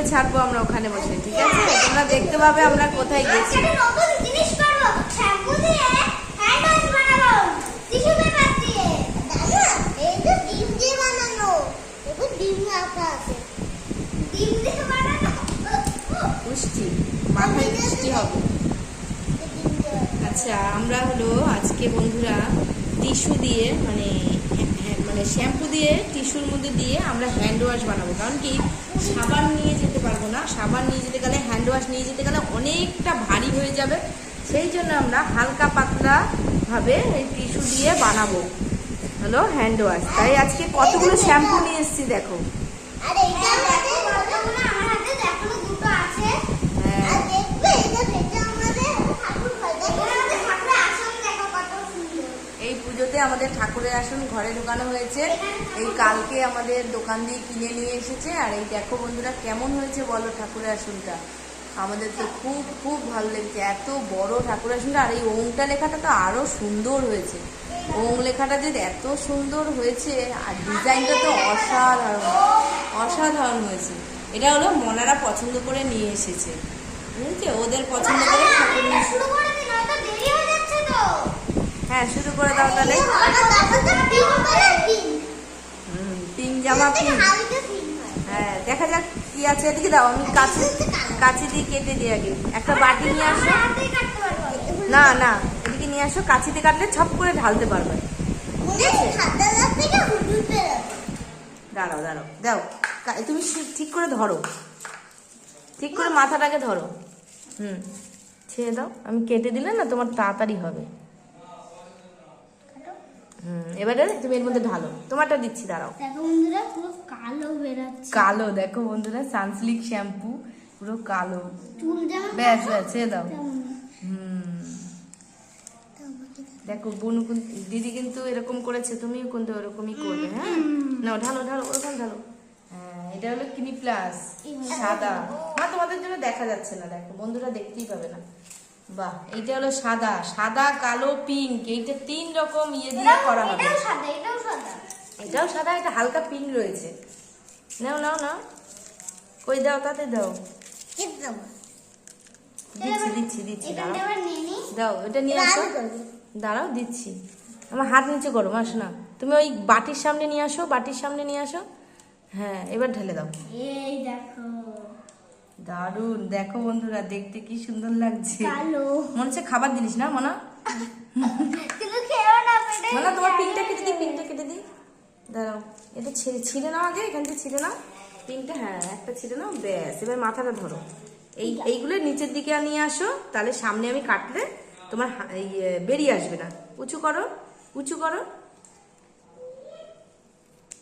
দেখতে পাবে আমরা ওখানে বসে ঠিক নতুন জিনিস করব। শ্যাম্পু দিয়ে হ্যান্ড ওয়াশ বানাবো। টিস্যু পেপার দিয়ে। দাদা এই তো ডিম দিয়ে বানানো। দেখো ডিম রাখা আছে। ডিম দিয়ে বানানো। পুষ্টি মাথায় পুষ্টি হবে। আচ্ছা আমরা হলো আজকে বন্ধুরা টিস্যু দিয়ে মানে মানে শ্যাম্পু দিয়ে, টিস্যুর মধ্যে দিয়ে আমরা হ্যান্ড ওয়াশ বানাবো। কারণ কি, সাবান নিয়ে যেতে পারব না। সাবান নিয়ে যেতে গেলে হ্যান্ড ওয়াশ নিয়ে যেতে গেলে অনেকটা ভারী হয়ে যাবে। সেই জন্য আমরা হালকা পাতলাভাবে এই টিস্যু দিয়ে বানাবো। হলো হ্যান্ড ওয়াশ তাই আজকে কতগুলো শ্যাম্পু নিয়ে এসেছি দেখো আর এইটা আমাদের কতগুলো আমার হাতে এখনও দুটো আছে হ্যাঁ আর দেখবে এটা ভেজে আমাদের ঠাকুর ঘর দেখো আমাদের ঠাকুরের আসন দেখো কত সুন্দর এই পুজোতে আমাদের ঠাকুরের আসন ঘরে ঢোকানো হয়েছে। এই কালকে আমাদের দোকান দিয়ে কিনে নিয়ে এসেছে। আর এই দেখো বন্ধুরা, কেমন হয়েছে বলো ঠাকুরের আসনটা? আমাদের তো খুব খুব ভালো লেগেছে। এত বড় ঠাকুরের আসনটা। আর এই ওংটা লেখাটা তো আরও সুন্দর হয়েছে। ওং লেখাটা যে এত সুন্দর হয়েছে, আর ডিজাইনটা তো অসাধারণ অসাধারণ হয়েছে। এটা হলো মনারা পছন্দ করে নিয়ে এসেছে। বুঝেছে? ওদের পছন্দ করে ঠাকুর নিয়ে এসেছে। শুরু করে দিন হয়তো দেরি হয়ে যাচ্ছে তো হ্যাঁ শুরু করে দাও তাহলে। পিঙ্ক জামা পিঙ্ক হয়। দেখা যাক কি আছে। এদিকে দাও আমি কাছে কাছে দিয়ে কেটে দিই আগে। একটা বাটি নিয়ে আসো। না না। এদিকে নিয়ে আসো। কাছিতে কাটলে ছপ করে ঢালতে পারবে। দাঁড়াও দাঁড়াও দাও। তুমি ঠিক করে ধরো। ঠিক করে মাথাটাকে ধরো। হুম ছেড়ে দাও। আমি কেটে দিলে না তোমার তাড়াতাড়ি হবে। এবারে তুমি এর মধ্যে ঢালো। তোমারটা দিচ্ছি দাঁড়াও। দেখো বন্ধুরা পুরো কালো বেরাচ্ছে। কালো দেখো বন্ধুরা সানসিল্ক শ্যাম্পু পুরো কালো। চুল যেমন ব্যাস ব্যাস দাও। হুম। দেখো বোনু দিদি কিন্তু এরকম করেছে তুমিও কিন্তু ওরকমই করবে হ্যাঁ? না ঢালো ঢালো ওরকম ঢালো। হ্যাঁ এটা হলো কিনি প্লাস সাদা। মা তোমাদের জন্য দেখা যাচ্ছে না দেখো বন্ধুরা দেখতেই পাবে না। বাহ এইটা হলো সাদা সাদা কালো পিঙ্ক এইটা তিন রকম ইয়ে দিয়ে করা হবে। এটাও সাদা এটাও সাদা। এটাও সাদা এটা হালকা পিঙ্ক রয়েছে। নাও নাও নাও। কই দাও তাতে দাও। দিচ্ছি দিচ্ছি দিচ্ছি দাও। এটা নিয়ে আসো। দাঁড়াও দিচ্ছি। আমার হাত নিচে করো মাস না তুমি ওই বাটির সামনে নিয়ে আসো বাটির সামনে নিয়ে আসো। হ্যাঁ এবার ঢেলে দাও। এই দেখো। দারুণ দেখো বন্ধুরা দেখতে কি সুন্দর লাগছে। মনে হচ্ছে খাবার জিনিস না মনা? মনা তোমার পিনটা কেটে দিই পিনটা কেটে দিই। দাঁড়াও এটা ছিঁড়ে ছিঁড়ে নাও আগে এখান থেকে ছিঁড়ে নাও। পিনটা হ্যাঁ একটা ছিঁড়ে নাও ব্যাস এবার মাথাটা ধরো। এই এইগুলো নিচের দিকে নিয়ে আসো তাহলে সামনে আমি কাটলে তোমার বেরিয়ে আসবে না। উঁচু করো উঁচু করো।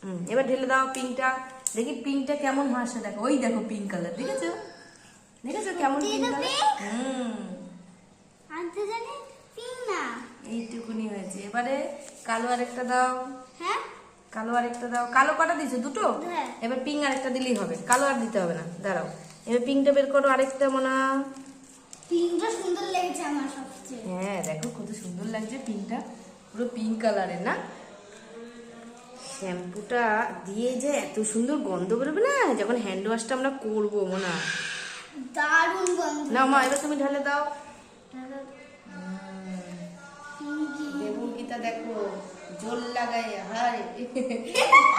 এবার ঢেলে দাও পিঙ্কটা দেখি পিঙ্কটা কেমন হাসে দেখো। ওই দেখো পিঙ্ক কালার দেখেছ? দেখেছ কেমন পিঙ্ক কালার হুম। আনতে জানি পিঙ্ক না? এইটুকুনি হয়েছে। এবারে কালো আরেকটা দাও। হ্যাঁ? কালো আরেকটা দাও। কালো কটা দিছো দুটো? হ্যাঁ। এবার পিঙ্ক আরেকটা দিলেই হবে। কালো আর দিতে হবে না। দাঁড়াও। এবার পিঙ্কটা বের করো আরেকটা মনে। পিঙ্কটা সুন্দর লেগেছে আমার সবচেয়ে। হ্যাঁ দেখো কত সুন্দর লাগছে পিঙ্কটা পুরো পিঙ্ক কালারের না? শ্যাম্পুটা দিয়ে যে এত সুন্দর গন্ধ বেরোবে না? যখন হ্যান্ড ওয়াশটা আমরা করব মনে। দারুণ গন্ধ। না মা এবার তুমি ঢালে দাও। দেখো জোর লাগাই হায়।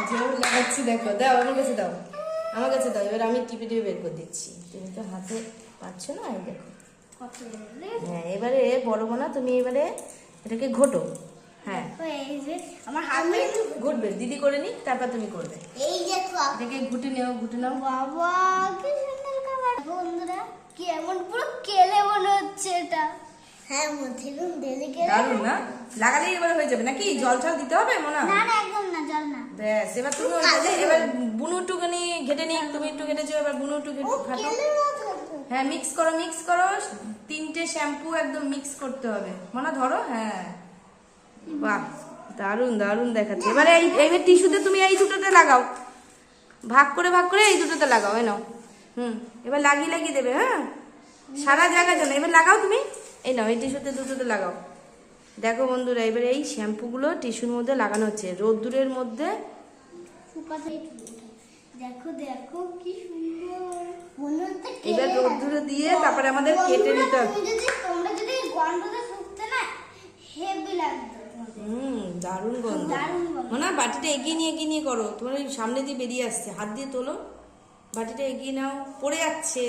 জোর লাগাচ্ছি দেখো দাও আমার কাছে দাও। আমার কাছে দাও এবার আমি টিপে টিপে বের করে দিচ্ছি। তুমি তো হাতে পাচ্ছ না দেখো। হ্যাঁ এবারে বড় বোনা তুমি এবারে এটাকে ঘোটো। এই যে আমার হাতে ঘুটবে দিদি করে নি তারপর তুমি করবে। এই দেখো এটাকে ঘুটে নেও ঘুটে নাও। বাবা কি সুন্দর খাবার। বন্ধুরা কি এমন পুরো কেলে মনে হচ্ছে এটা। হ্যাঁ মধ্যিলুন দেলি কেলে দারুণ না? লাগালেই এবার হয়ে যাবে। নাকি জল টল দিতে হবে মনা? না না একদম না জল না। ব্যাস এবার তুমি এবার বুনু ঘেটে নি তুমি একটু ঘেটেছো এবার বুনু একটু ঘেটে। খাটো হ্যাঁ মিক্স করো মিক্স করো। তিনটে শ্যাম্পু একদম মিক্স করতে হবে। মনে ধরো? হ্যাঁ। বাহ দারুণ দারুণ দেখাচ্ছে। এবারে এই এইবার টিস্যুতে তুমি এই দুটোতে লাগাও। ভাগ করে ভাগ করে এই দুটোতে লাগাও এই নাও। হুম এবার লাগিয়ে লাগিয়ে দেবে হ্যাঁ? সারা জায়গায় জন্য। এবার লাগাও তুমি। এই নাও এই টিস্যুতে দুটোতে লাগাও। দেখো বন্ধুরা এবার এই শ্যাম্পুগুলো টিস্যুর মধ্যে লাগানো হচ্ছে। রোদ্দুরের মধ্যে দেখো দেখো কি সুন্দর। এবার রোদ্দুরে দিয়ে তারপরে আমাদের কেটে নিতে হবে। যদি তোমরা যদি গন্ধটা শুকতে না হেভি লাগতো। হুম দারুণ গন্ধ। মনে হয় বাটিটা এগিয়ে নিয়ে এগিয়ে নিয়ে করো। তোমার ওই সামনে দিয়ে বেরিয়ে আসছে। হাত দিয়ে তোলো। বাটিটা এগিয়ে নাও। পড়ে যাচ্ছে।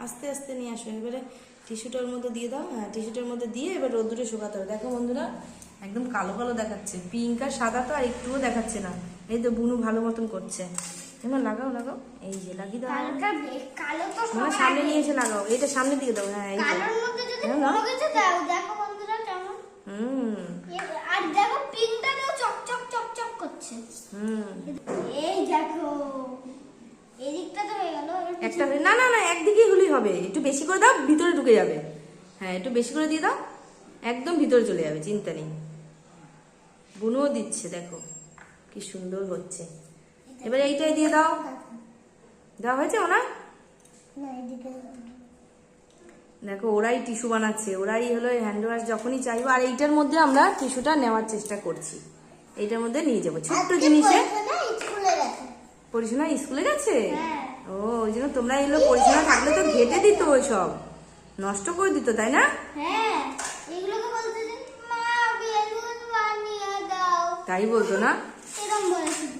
আস্তে আস্তে নিয়ে আসো। এবারে টিস্যুটার মধ্যে দিয়ে দাও। হ্যাঁ টিস্যুটার মধ্যে দিয়ে এবার রোদ্দুরে শুকাতে হবে। দেখো বন্ধুরা একদম কালো কালো দেখাচ্ছে। পিঙ্ক আর সাদা তো আর একটুও দেখাচ্ছে না। এই তো বুনু ভালো মতন করছে। এবার লাগাও লাগাও। এই যে লাগিয়ে দাও। মানে সামনে নিয়ে এসে লাগাও। এইটা সামনে দিয়ে দাও। হ্যাঁ এই যে। হ্যাঁ, না? দেখো বন্ধুরা কেমন হুম এ- আর দেখো পিঙ্কটাতেও চকচক চকচক করছে হুম এই দেখো এদিকটা তো হয়ে গেল এবার একটা না না না একদিকেই হলেই হবে। একটু বেশি করে দাও ভিতরে ঢুকে যাবে। হ্যাঁ একটু বেশি করে দিয়ে দাও একদম ভিতরে চলে যাবে চিন্তা নেই। বুনুও দিচ্ছে দেখো কি সুন্দর হচ্ছে। এবার এইটাই দিয়ে দাও। দেওয়া হয়েছে ওনা দেখো ওরাই টিস্যু বানাচ্ছে ওরাই হলো হ্যান্ড ওয়াশ যখনই চাইব আর এইটার মধ্যে আমরা টিস্যুটা নেওয়ার চেষ্টা করছি। এইটার মধ্যে নিয়ে যাব। ছোট্ট জিনিসে পরীক্ষা না, স্কুলে গেছে। ও ওই জন্য তোমরা এগুলো পরিশোনা থাকলে তো ঘেটে দিত ওই সব নষ্ট করে দিত তাই না? হ্যাঁ তাই বলতো না?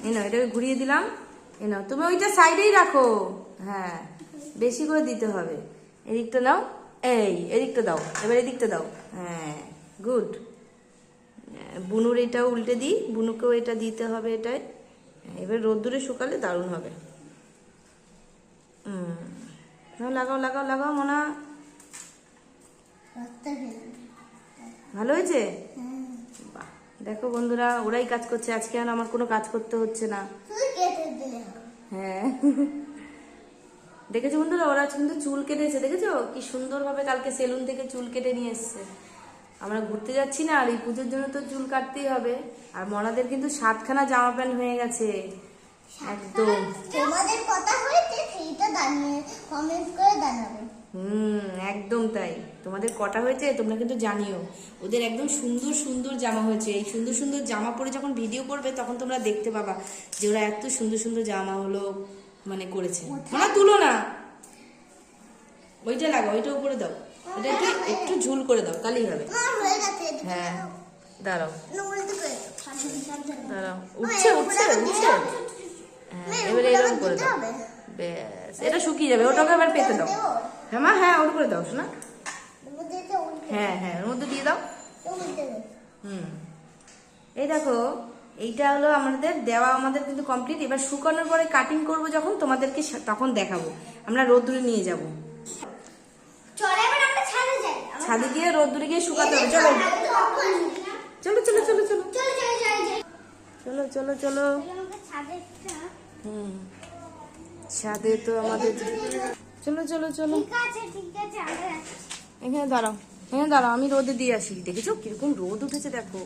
এই নাও এটাকে ঘুরিয়ে দিলাম। এই নাও তুমি ওইটা সাইডেই রাখো। হ্যাঁ বেশি করে দিতে হবে। এদিকটা নাও এই এদিকটা দাও এবার এদিকটা দাও। হ্যাঁ গুড। বুনুর এটাও উল্টে দিই বুনুকেও এটা দিতে হবে এটাই এবার রোদ্দুরে শুকালে দারুণ হবে। হুম লাগাও লাগাও লাগাও ভালো হয়েছে? হ্যাঁ বাহ, দেখো বন্ধুরা, ওরাই কাজ করছে। আজকে আর আমার কোনো কাজ করতে হচ্ছে না। হ্যাঁ। দেখেছ বন্ধুরা, ওরা কিন্তু চুল কেটেছে। দেখেছ? কি সুন্দরভাবে কালকে সেলুন থেকে চুল কেটে নিয়ে এসছে। আমরা ঘুরতে যাচ্ছি না, আর এই পুজোর জন্য তো চুল কাটতেই হবে। আর মনাদের কিন্তু সাতখানা জামা প্যান্ট হয়ে গেছে। একদম। তোমাদের কথা হয়েছে সেইটা জানিয়ে কমেন্ট করে জানাবে। হুম একদম তাই। তোমাদের কটা হয়েছে তোমরা কিন্তু জানিও। ওদের একদম সুন্দর সুন্দর জামা হয়েছে। এই সুন্দর সুন্দর জামা পরে যখন ভিডিও করবে তখন তোমরা দেখতে পাবা যে ওরা এত সুন্দর সুন্দর জামা হলো মানে করেছে। না তুলো না। ওইটা লাগা ওইটা উপরে দাও। ওটা একটু একটু ঝুল করে দাও তাহলেই হবে। হয়ে দাঁড়াও। দাঁড়াও। উঠছে উঠছে উঠছে। এবারে উপরে এরকম করে দাও? ব্যাস এটা শুকিয়ে যাবে ওটাকে আবার পেতে দাও। হ্যাঁ মা হ্যাঁ ওর করে দাও শোনা। হ্যাঁ হ্যাঁ ওর মধ্যে দিয়ে দাও। হুম। এই দেখো এইটা হলো আমাদের দেওয়া আমাদের কিন্তু কমপ্লিট এবার শুকানোর পরে কাটিং করব যখন তোমাদেরকে তখন দেখাবো। আমরা রোদ্দুরে নিয়ে যাব। ছাদে গিয়ে রোদ্দুরে গিয়ে শুকাতে হবে। চলো? চলো চলো চলো চলো। চলো, চলো, চলো, হুম। ছাদে তো আমাদের চলো চলো চলো। এখানে দাঁড়াও এখানে দাঁড়াও আমি রোদে দিয়ে আসি। দেখেছ কীরকম রোদ উঠেছে দেখো।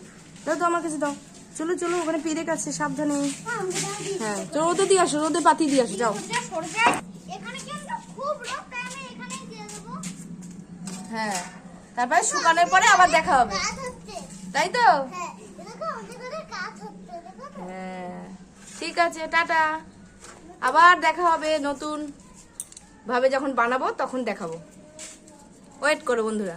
দাও তো আমার কাছে দাও। চলো চলো ওখানে পেরেক আছে সাবধানে। হ্যাঁ, চলো রোদে দিয়ে আসো রোদে পাতি দিয়ে আসো যাও। হ্যাঁ তারপরে শুকানোর পরে আবার দেখা হবে। তাই তো। হ্যাঁ। ঠিক আছে টাটা। আবার দেখা হবে নতুন ভাবে যখন বানাবো তখন দেখাবো। ওয়েট করো বন্ধুরা।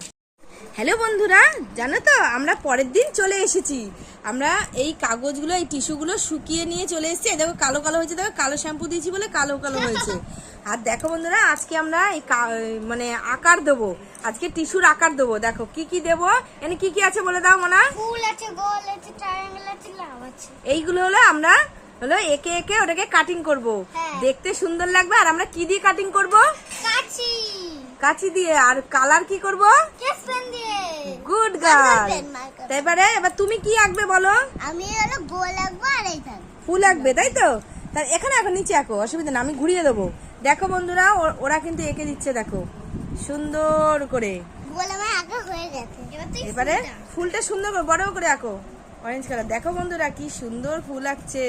হ্যালো বন্ধুরা জানো তো আমরা পরের দিন চলে এসেছি। আমরা এই কাগজগুলো এই টিস্যুগুলো শুকিয়ে নিয়ে চলে এসেছি। দেখো কালো কালো হয়েছে দেখো কালো শ্যাম্পু দিয়েছি বলে কালো কালো হয়েছে। আর দেখো বন্ধুরা আজকে আমরা এই কা- মানে আকার দেবো। আজকে টিস্যুর আকার দেবো। দেখো কি কি দেবো? এখানে কি কি আছে বলে দাও মনা? ফুল আছে গোল আছে ট্রায়াঙ্গেল আছে লাভ আছে। এইগুলো হলো আমরা হলো একে একে ওটাকে কাটিং করব। হ্যাঁ। দেখতে সুন্দর লাগবে আর আমরা কি দিয়ে কাটিং করব? কাছি কাঁচি দিয়ে আর কালার কি করব? কেস পেন দিয়ে। গুড গার্ল তারপরে এবার তুমি কি আঁকবে বলো? আমি হলো গোল আঁকবো আর এই ফুল আঁকবে তাই তো? তার এখানে এখন নিচে আঁকো অসুবিধা না আমি ঘুরিয়ে দেবো। দেখো বন্ধুরা ওরা কিন্তু এঁকে দিচ্ছে দেখো। সুন্দর করে। হয়ে এবারে ফুলটা ফুলটা সুন্দর করে বড় করে আঁকো। অরেঞ্জ কালার দেখো বন্ধুরা কি সুন্দর ফুল আঁকছে।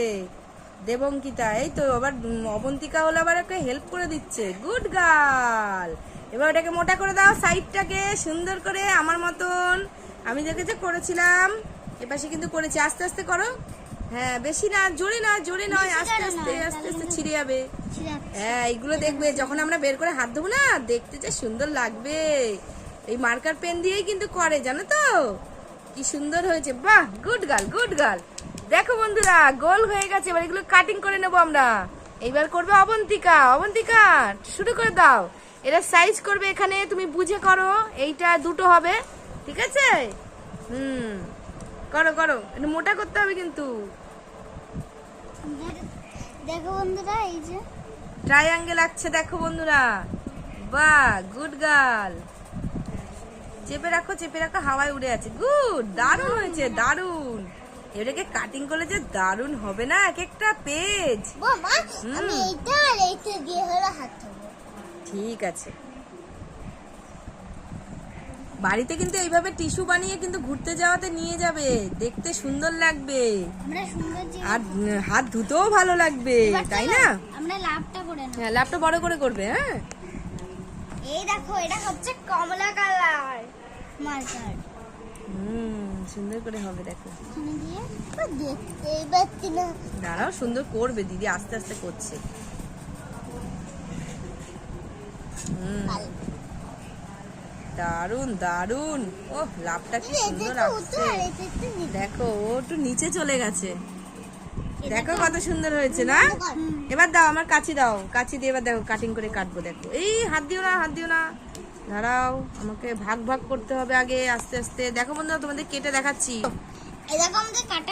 দেবঙ্কিতা এই তো আবার অবন্তিকা হলো আবার ওকে হেল্প করে দিচ্ছে। গুড গার্ল এবার ওটাকে মোটা করে দাও সাইডটাকে সুন্দর করে আমার মতন। আমি দেখেছি করেছিলাম এপাশে কিন্তু করেছি। আস্তে আস্তে করো। হ্যাঁ বেশি না জোরে না জোরে নয় আস্তে আস্তে আস্তে আস্তে ছিঁড়ে যাবে। হ্যাঁ এইগুলো দেখবে যখন আমরা বের করে হাত ধোবো না দেখতে যে সুন্দর লাগবে। এই মার্কার পেন দিয়েই কিন্তু করে জানো তো? কি সুন্দর হয়েছে। বাহ গুড গার্ল গুড গার্ল দেখো বন্ধুরা গোল হয়ে গেছে। এবার এগুলো কাটিং করে নেব আমরা। এইবার করবে অবন্তিকা। অবন্তিকা শুরু করে দাও। এরা সাইজ করবে এখানে তুমি বুঝে করো। এইটা দুটো হবে ঠিক আছে? হুম করো করো। একটু মোটা করতে হবে কিন্তু। দেখো বন্ধুরা এই যে। ট্রায়াঙ্গেল আঁকছে দেখো বন্ধুরা। বাহ গুড গার্ল চেপে রাখো চেপে রাখো হাওয়ায় উড়ে আছে গুড দারুণ হয়েছে দারুণ। এটাকে কাটিং করলে যে দারুণ হবে না এক একটা পেজ বাবা হুম। আমি এইটা আর এইটা দিয়ে হলো হাত ঠিক আছে। বাড়িতে কিন্তু এইভাবে টিস্যু বানিয়ে কিন্তু ঘুরতে যাওয়াতে নিয়ে যাবে। দেখতে সুন্দর লাগবে। আর হাত ধুতেও ভালো লাগবে তাই না? আমরা লাভটা করে হ্যাঁ বড় করে করবে হ্যাঁ? এই দেখো এটা হচ্ছে কমলা কালার মার্কার হুম সুন্দর করে হবে দেখো। ও, দেখতেই পাচ্ছি না। দাঁড়াও সুন্দর করবে দিদি আস্তে আস্তে করছে। দারুণ দারুণ ও লাভটা কি সুন্দর আসছে। দেখো ও একটু নিচে চলে গেছে। দেখো কত সুন্দর হয়েছে না? এবার দাও আমার কাছি দাও। কাছি দিয়ে এবার দেখো কাটিং করে কাটবো দেখো। এই হাত দিও না হাত দিও না। দাঁড়াও আমাকে ভাগ ভাগ করতে হবে আগে আস্তে আস্তে। দেখো বন্ধুরা তোমাদের কেটে দেখাচ্ছি।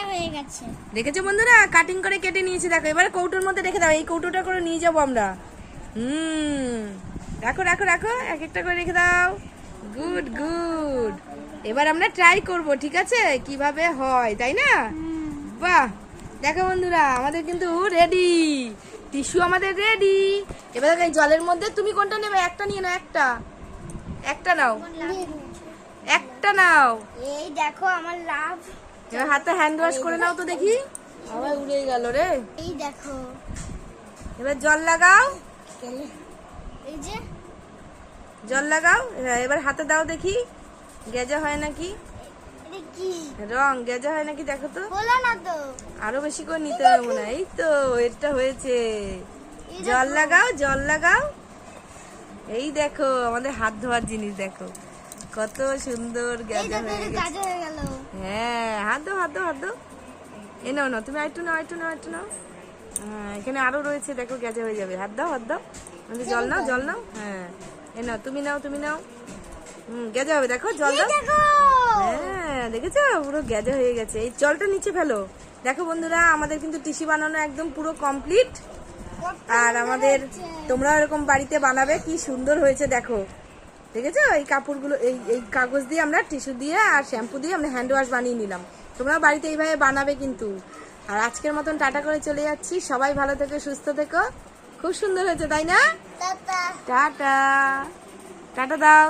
হয়ে দেখেছ বন্ধুরা? কাটিং করে কেটে নিয়েছি দেখো। এবার কৌটোর মধ্যে রেখে দাও এই কৌটোটা করে নিয়ে যাব আমরা। হুম। রাখো রাখো রাখো এক একটা করে রেখে দাও। গুড গুড এবার আমরা ট্রাই করব ঠিক আছে? কীভাবে হয় তাই না? বাহ! দেখো বন্ধুরা আমাদের কিন্তু রেডি টিস্যু আমাদের রেডি এবার দেখো এই জলের মধ্যে তুমি কোনটা নেবে? একটা নিয়ে নাও একটা। একটা নাও। একটা নাও। এই দেখো আমার লাভ। এবার হাতে হ্যান্ড ওয়াশ করে নাও তো দেখি। আবার উড়ে গেল রে। এই দেখো। এবার জল লাগাও। এই যে। জল লাগাও। হ্যাঁ, এবার হাতে দাও দেখি। গেজা হয় নাকি? রং গেজা হয় নাকি দেখো তো? বলো না তো। আরও বেশি করে নিতে হবে মনে হয়। এই তো এটা হয়েছে। জল লাগাও জল লাগাও। এই দেখো আমাদের হাত ধোয়ার জিনিস দেখো। কত সুন্দর গেজা হয়ে গেছে হয়ে হাত দাও হাত দাও হাত দাও এ নাও নাও তুমি আরেকটু নাও আরেকটু নাও আরেকটু নাও। হ্যাঁ এখানে আরও রয়েছে দেখো গেজা হয়ে যাবে। হাত দাও হাত দাও। জল নাও জল নাও। হ্যাঁ এ নাও তুমি নাও তুমি নাও। হুম গেজা হবে দেখো জল দাও। হ্যাঁ দেখেছ? পুরো গেজা হয়ে গেছে। এই জলটা নিচে ফেলো। দেখো বন্ধুরা আমাদের কিন্তু টিসি বানানো একদম পুরো কমপ্লিট আর আমাদের। তোমরা এরকম বাড়িতে বানাবে কি সুন্দর হয়েছে দেখো। দেখেছ? এই কাপড়গুলো এই এই কাগজ দিয়ে আমরা টিস্যু দিয়ে আর শ্যাম্পু দিয়ে আমরা হ্যান্ড ওয়াশ বানিয়ে নিলাম। তোমরা বাড়িতে এইভাবে বানাবে কিন্তু। আর আজকের মতন টাটা করে চলে যাচ্ছি। সবাই ভালো থেকো সুস্থ থেকো। খুব সুন্দর হয়েছে তাই না? টাটা। টাটা। দাও।